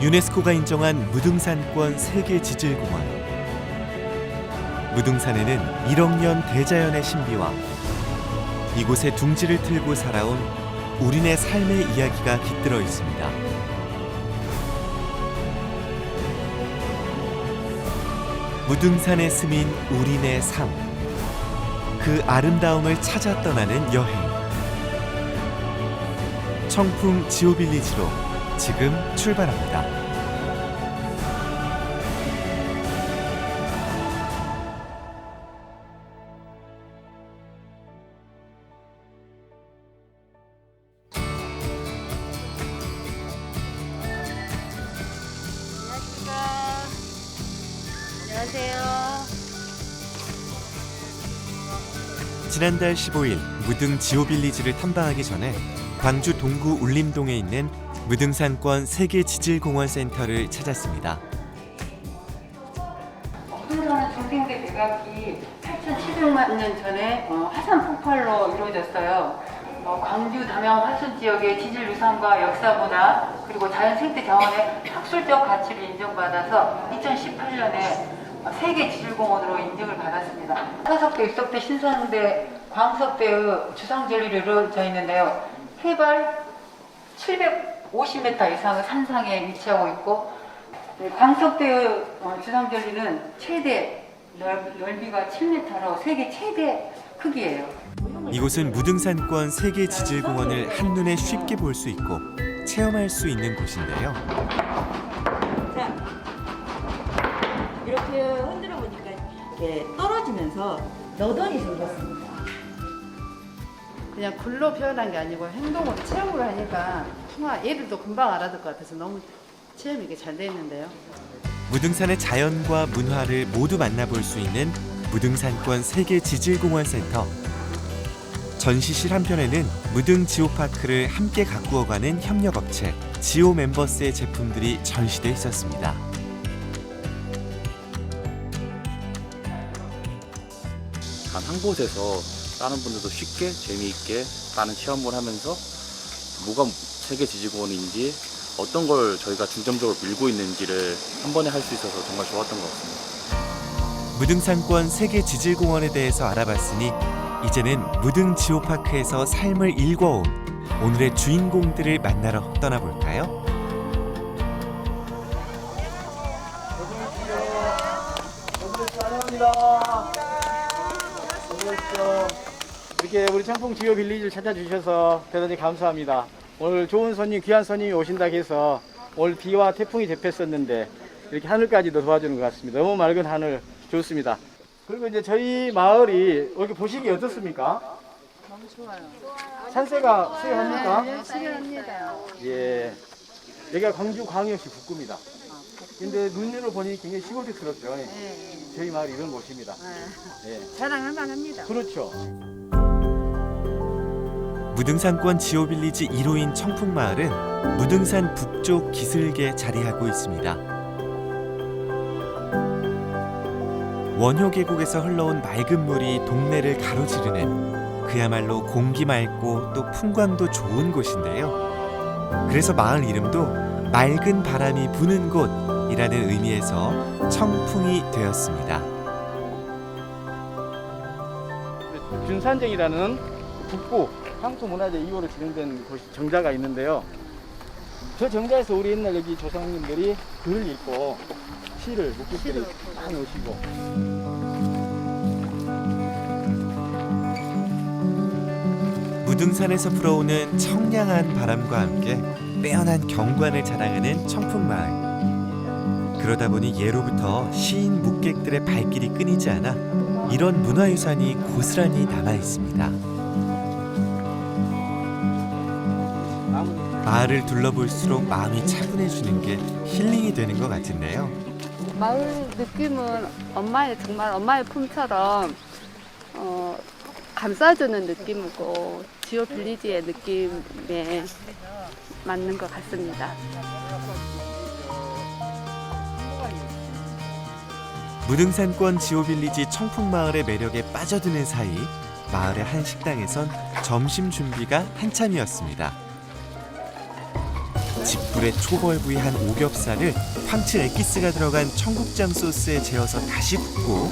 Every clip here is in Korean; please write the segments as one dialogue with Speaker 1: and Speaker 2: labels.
Speaker 1: 유네스코가 인정한 무등산권 세계 지질공원. 무등산에는 1억 년 대자연의 신비와 이곳에 둥지를 틀고 살아온 우리네 삶의 이야기가 깃들어 있습니다. 무등산에 스민 우리네 삶. 그 아름다움을 찾아 떠나는 여행. 청풍 지오빌리지로 지금 출발합니다. 지난달 15일 무등 지오빌리지를 탐방하기 전에 광주 동구 울림동에 있는 무등산권 세계 지질공원 센터를 찾았습니다.
Speaker 2: 풍선은 중생대 백악기 8,700만 년 전에 어, 화산 폭발로 이루어졌어요. 어, 광주 담양 화순 지역의 지질 유산과 역사보다 그리고 자연 생태 자원의 학술적 가치를 인정받아서 2018년에 세계 지질공원으로 인증을 받았습니다. 사석대, 육석대, 신성대, 광석대의 주상절리를 이루어져 있는데요. 해발 750m 이상의 산상에 위치하고 있고 네, 광석대의 어, 주상절리는 최대 넓, 넓이가 7m로 세계 최대 크기예요.
Speaker 1: 이곳은 무등산권 세계 지질공원을 한눈에 쉽게 볼 수 있고 체험할 수 있는 곳인데요.
Speaker 3: 자, 이렇게 흔들어 보니까 이렇게 떨어지면서 너던이 생겼습니다.
Speaker 4: 그냥 글로 표현한 게 아니고 행동으로 체험을 하니까 정말 얘들도 금방 알아들 것 같아서 너무 체험이 이게 잘 돼 있는데요.
Speaker 1: 무등산의 자연과 문화를 모두 만나볼 수 있는 무등산권 세계 지질공원 센터. 전시실 한편에는 무등 지오파크를 함께 가꾸어가는 협력업체 지오 멤버스의 제품들이 전시돼 있었습니다.
Speaker 5: 단 한 곳에서 다른 분들도 쉽게 재미있게 많은 체험을 하면서 뭐가 세계 지지공원인지 어떤 걸 저희가 중점적으로 밀고 있는지를 한 번에 할 수 있어서 정말 좋았던 것 같습니다.
Speaker 1: 무등산권 세계 지질공원에 대해서 알아봤으니 이제는 무등 지오파크에서 삶을 일궈온 오늘의 주인공들을 만나러 떠나볼까요?
Speaker 6: 이렇게 우리 청풍 지오 빌리지를 찾아주셔서 대단히 감사합니다. 오늘 좋은 손님, 귀한 손님이 오신다 해서 오늘 비와 태풍이 접했었는데 이렇게 하늘까지도 도와주는 것 같습니다. 너무 맑은 하늘 좋습니다. 그리고 이제 저희 마을이 이렇게 보시기 어떻습니까?
Speaker 4: 너무 좋아요.
Speaker 6: 산세가 수행합니까?
Speaker 4: 시원합니다.
Speaker 6: 예. 여기가 광주 광역시 북구입니다. 근데 눈으로 보니 굉장히 시골스럽죠.
Speaker 4: 네,
Speaker 6: 저희 마을이 이런 곳입니다.
Speaker 4: 네.
Speaker 6: 예.
Speaker 4: 자랑할 만합니다.
Speaker 6: 그렇죠.
Speaker 1: 무등산권 지오빌리지 1호인 청풍마을은 무등산 북쪽 기슭에 자리하고 있습니다. 원효 계곡에서 흘러온 맑은 물이 동네를 가로지르는 그야말로 공기 맑고 또 풍광도 좋은 곳인데요. 그래서 마을 이름도 맑은 바람이 부는 곳이라는 의미에서 청풍이 되었습니다.
Speaker 6: 준산정이라는 북부 향토문화재 2호로 지정된 곳이 정자가 있는데요. 저 정자에서 우리 옛날 여기 조상님들이 글을 읽고 시를 묵국들이 많이 오시고
Speaker 1: 무등산에서 불어오는 청량한 바람과 함께 빼어난 경관을 자랑하는 청풍마을. 그러다 보니 예로부터 시인 묵객들의 발길이 끊이지 않아 이런 문화유산이 고스란히 남아 있습니다. 마을을 둘러볼수록 마음이 차분해지는 게 힐링이 되는 것 같은데요.
Speaker 4: 마을 느낌은 엄마의 정말 엄마의 품처럼 어, 감싸주는 느낌이고 지오 빌리지의 느낌에 맞는 것 같습니다.
Speaker 1: 무등산권 지오빌리지 청풍마을의 매력에 빠져드는 사이 마을의 한 식당에선 점심 준비가 한참이었습니다. 집불에 초벌구이 한 오겹살을 황칠 엑기스가 들어간 청국장 소스에 재워서 다시 굽고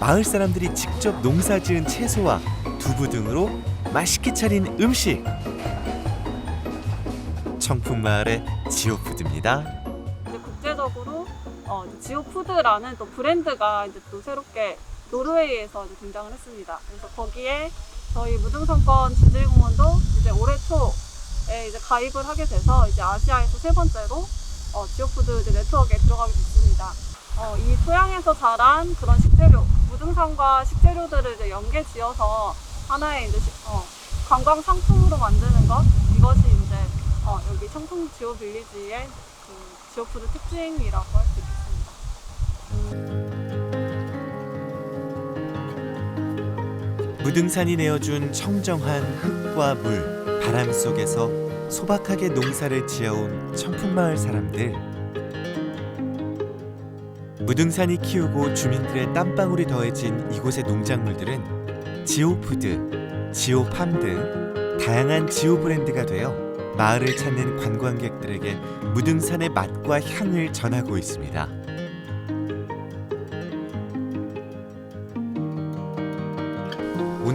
Speaker 1: 마을 사람들이 직접 농사 지은 채소와 두부 등으로 맛있게 차린 음식 청풍 마을의 지오푸드입니다.
Speaker 7: 이제 국제적으로 어, 지오푸드라는 또 브랜드가 이제 또 새롭게 노르웨이에서 이제 등장을 했습니다. 그래서 거기에 저희 무등산권 지질공원도 이제 올해 초에 이제 가입을 하게 돼서 이제 아시아에서 세 번째로 어, 지오푸드 이제 네트워크에 들어가게 됐습니다. 어, 이 토양에서 자란 그런 식재료, 무등산과 식재료들을 이제 연계 지어서 하나의 이제 시- 어, 관광 상품으로 만드는 것 이것이 이제 어, 여기 청풍 지오 빌리지의 그 지오푸드 특징이라고 할 수 있겠습니다.
Speaker 1: 무등산이 내어준 청정한 흙과 물, 바람 속에서 소박하게 농사를 지어온 청풍마을 사람들. 무등산이 키우고 주민들의 땀방울이 더해진 이곳의 농작물들은 지오푸드, 지오팜 등 다양한 지오 브랜드가 되어 마을을 찾는 관광객들에게 무등산의 맛과 향을 전하고 있습니다.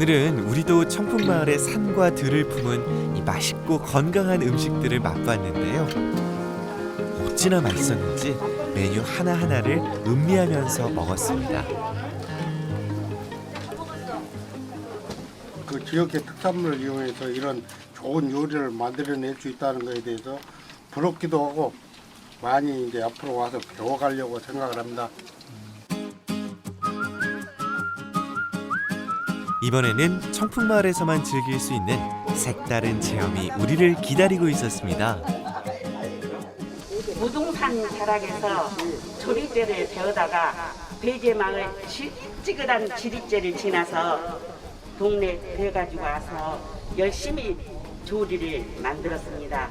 Speaker 1: 오늘은 우리도 청풍마을의 산과 들을 품은 이 맛있고 건강한 음식들을 맛봤는데요. 어찌나 맛있었는지 메뉴 하나하나를 음미하면서 먹었습니다.
Speaker 8: 그 지역의 특산물을 이용해서 이런 좋은 요리를 만들어낼 수 있다는 것에 대해서 부럽기도 하고 많이 이제 앞으로 와서 배워가려고 생각을 합니다.
Speaker 1: 이번에는 청풍마을에서만 즐길 수 있는 색다른 체험이 우리를 기다리고 있었습니다.
Speaker 9: 무등산 자락에서 조리대를 배우다가 배제마을 지- 찌그란 지리째를 지나서 동네 그래가지고 와서 열심히 조리를 만들었습니다.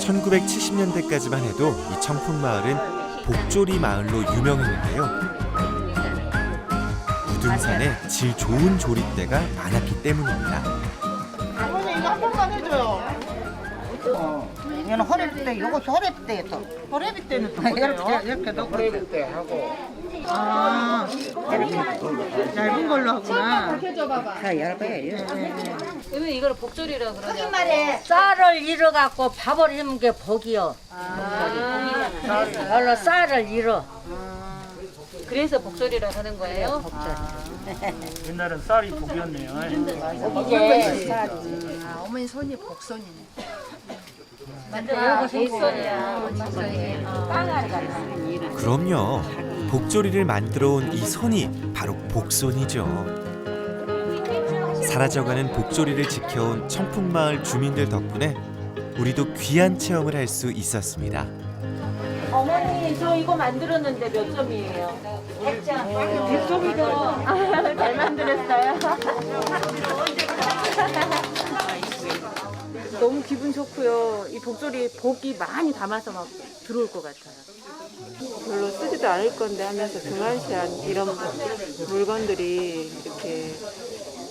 Speaker 1: 1970년대까지만 해도 이 청풍마을은 복조리 마을로 유명했는데요. 무등산에 질 좋은 조리대가 많았기 때문입니다.
Speaker 10: 이거는 허리비 때, 요것도 허리비 때 또.
Speaker 3: 허리비 때는 또
Speaker 10: 이렇게, 이렇게 넣고. 때 하고. 아, 이렇게 얇은 걸로 하구나. 다 얇아요.
Speaker 2: 왜 이걸 복조리라 그러냐?
Speaker 10: 쌀을 잃어 갖고 밥을 해먹은 게 복이요. 원래 쌀을 잃어.
Speaker 2: 그래서 복조리라 하는 거예요?
Speaker 6: 옛날엔 쌀이 복이었네요.
Speaker 10: 이게
Speaker 4: 아, 어머니 손이 복손이네.
Speaker 1: 그럼요. 복조리를 만들어 온 이 손이 바로 복손이죠. 사라져가는 복조리를 지켜온 청풍마을 주민들 덕분에 우리도 귀한 체험을 할 수 있었습니다.
Speaker 2: 어머니 저 이거 만들었는데 몇 점이에요? 100점. 100점이죠. 잘 만들었어요. 너무 기분 좋고요. 이 복조리 복이 많이 담아서 막 들어올 것 같아요.
Speaker 7: 별로 쓰지도 않을 건데 하면서 등한시한 이런 물건들이 이렇게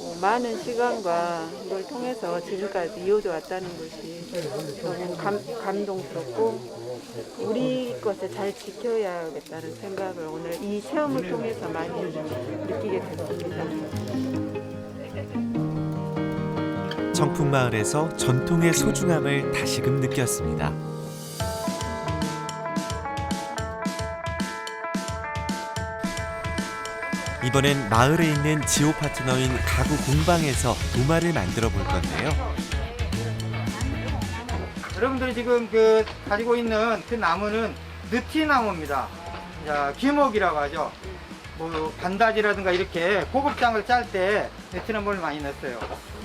Speaker 7: 어, 많은 시간과 이걸 통해서 지금까지 이어져 왔다는 것이 너무 감, 감동스럽고 우리 것을 잘 지켜야겠다는 생각을 오늘 이 체험을 통해서 많이 느끼게 됐습니다.
Speaker 1: 청풍마을에서 전통의 소중함을 다시금 느꼈습니다. 이번엔 마을에 있는 지오 파트너인 가구 공방에서 도마를 만들어 볼 건데요.
Speaker 6: 여러분들이 지금 그 가지고 있는 그 나무는 느티나무입니다. 자, 기목이라고 하죠. 뭐 반다지라든가 이렇게 고급장을 짤 때 느티나무를 많이 넣었어요.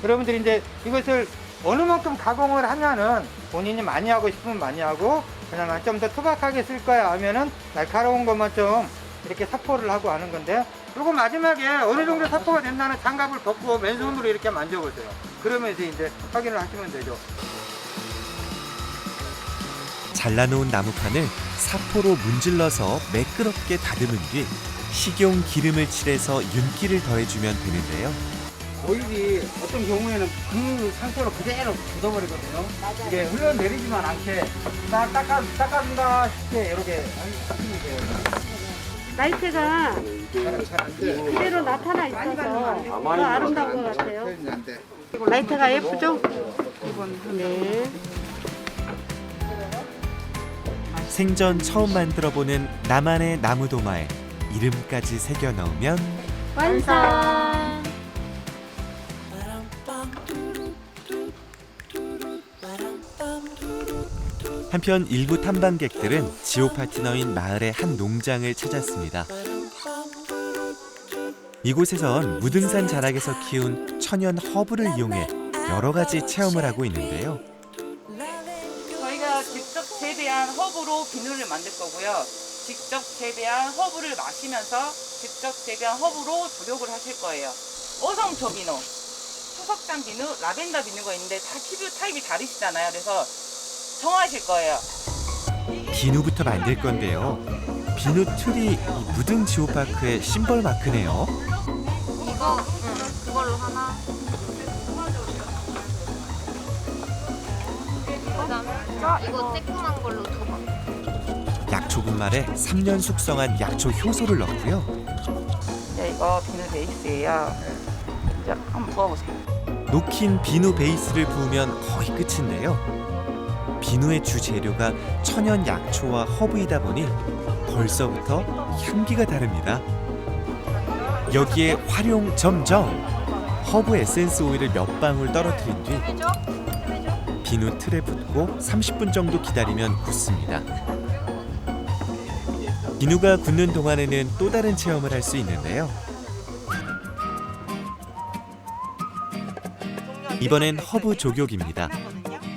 Speaker 6: 여러분들이 이제 이것을 어느 만큼 가공을 하면은 본인이 많이 하고 싶으면 많이 하고 그냥 좀 더 투박하게 쓸 거야 하면은 날카로운 것만 좀 이렇게 사포를 하고 하는 건데 그리고 마지막에 어느 정도 사포가 된다는 장갑을 벗고 맨손으로 이렇게 만져보세요. 그러면서 이제 확인을 하시면 되죠.
Speaker 1: 잘라놓은 나무판을 사포로 문질러서 매끄럽게 다듬은 뒤 식용 기름을 칠해서 윤기를 더해주면 되는데요.
Speaker 9: 오일이 어떤 경우에는 그 상태로 그대로 굳어버리거든요. 이게 흘러내리지만 않게 딱 닦아, 닦아준다 싶게 이렇게 하시면 돼요.
Speaker 3: 라이트가 그대로 나타나 있어서 더 아름다운 것 같아요. 라이트가 예쁘죠? 네.
Speaker 1: 생전 처음 만들어보는 나만의 나무 도마에 이름까지 새겨 넣으면
Speaker 3: 완성!
Speaker 1: 한편 일부 탐방객들은 지오 파트너인 마을의 한 농장을 찾았습니다. 이곳에선 무등산 자락에서 키운 천연 허브를 이용해 여러 가지 체험을 하고 있는데요.
Speaker 11: 허브로 비누를 만들 거고요. 직접 재배한 허브를 마시면서 직접 재배한 허브로 조력을 하실 거예요. 어성초 비누, 수석장 비누, 라벤더 비누가 있는데 다 피부 타입이 다르시잖아요. 그래서 정하실 거예요.
Speaker 1: 비누부터 만들 건데요. 비누 틀이 이 무등 지오파크의 심벌 마크네요.
Speaker 3: 이거 그걸로 하나. 이거 쬐끄만 걸로 두 번.
Speaker 1: 약초 분말에 3년 숙성한 약초 효소를 넣고요.
Speaker 11: 네, 이거 비누 베이스예요. 자, 한번 부어보세요.
Speaker 1: 녹힌 비누 베이스를 부으면 거의 끝인데요. 비누의 주 재료가 천연 약초와 허브이다 보니 벌써부터 향기가 다릅니다. 여기에 활용 점정 허브 에센스 오일을 몇 방울 떨어뜨린 뒤 비누 틀에 붓고 30분 정도 기다리면 굳습니다. 비누가 굳는 동안에는 또 다른 체험을 할 수 있는데요. 이번엔 허브 조격입니다.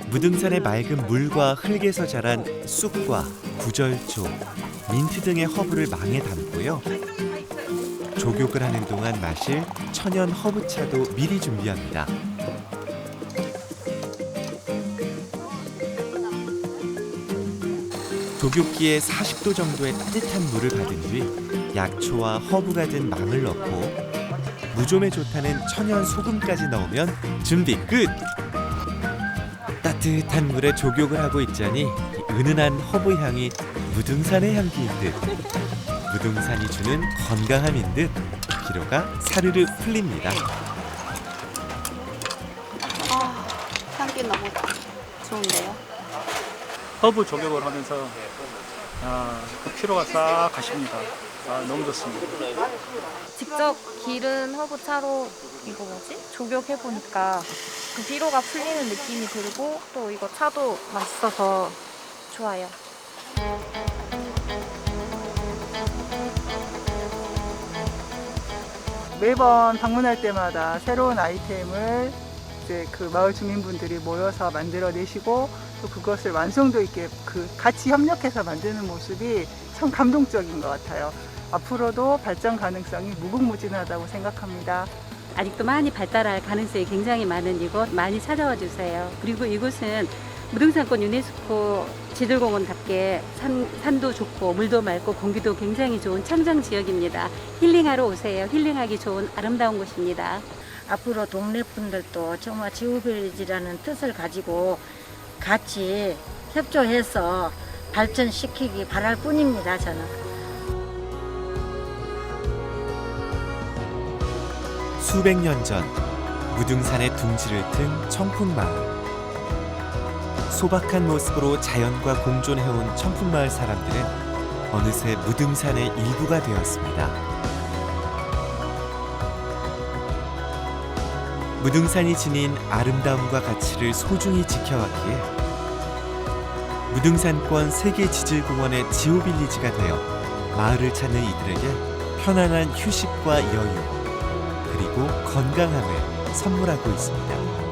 Speaker 1: 무등산의 맑은 물과 흙에서 자란 쑥과 구절초, 민트 등의 허브를 망에 담고요. 조격을 하는 동안 마실 천연 허브차도 미리 준비합니다. 조격기에 40도 정도의 따뜻한 물을 받은 뒤 약초와 허브가 든 망을 넣고 무좀에 좋다는 천연 소금까지 넣으면 준비 끝! 따뜻한 물에 조격을 하고 있자니 은은한 허브 향이 무등산의 향기인 듯 무등산이 주는 건강함인 듯 피로가 사르르 풀립니다.
Speaker 3: 아, 향기 너무 좋은데요?
Speaker 5: 허브 조격을 하면서 아, 그 피로가 싹 가십니다. 아, 너무 좋습니다.
Speaker 12: 직접 기른 허브차로 이거 뭐지? 조격해 보니까 그 피로가 풀리는 느낌이 들고 또 이거 차도 맛있어서 좋아요.
Speaker 10: 매번 방문할 때마다 새로운 아이템을 이제 그 마을 주민분들이 모여서 만들어내시고 또 그것을 완성도 있게 그 같이 협력해서 만드는 모습이 참 감동적인 것 같아요. 앞으로도 발전 가능성이 무궁무진하다고 생각합니다.
Speaker 13: 아직도 많이 발달할 가능성이 굉장히 많은 이곳 많이 찾아와 주세요. 그리고 이곳은 무등산권 유네스코 지들공원답게 산, 산도 좋고 물도 맑고 공기도 굉장히 좋은 청정 지역입니다. 힐링하러 오세요. 힐링하기 좋은 아름다운 곳입니다.
Speaker 14: 앞으로 동네 분들도 정말 지우빌리지라는 뜻을 가지고 같이 협조해서 발전시키기 바랄 뿐입니다, 저는.
Speaker 1: 수백 년 전 무등산의 둥지를 튼 청풍마을. 소박한 모습으로 자연과 공존해온 청풍마을 사람들은 어느새 무등산의 일부가 되었습니다. 무등산이 지닌 아름다움과 가치를 소중히 지켜왔기에 무등산권 세계 지질공원의 지오빌리지가 되어 마을을 찾는 이들에게 편안한 휴식과 여유 그리고 건강함을 선물하고 있습니다.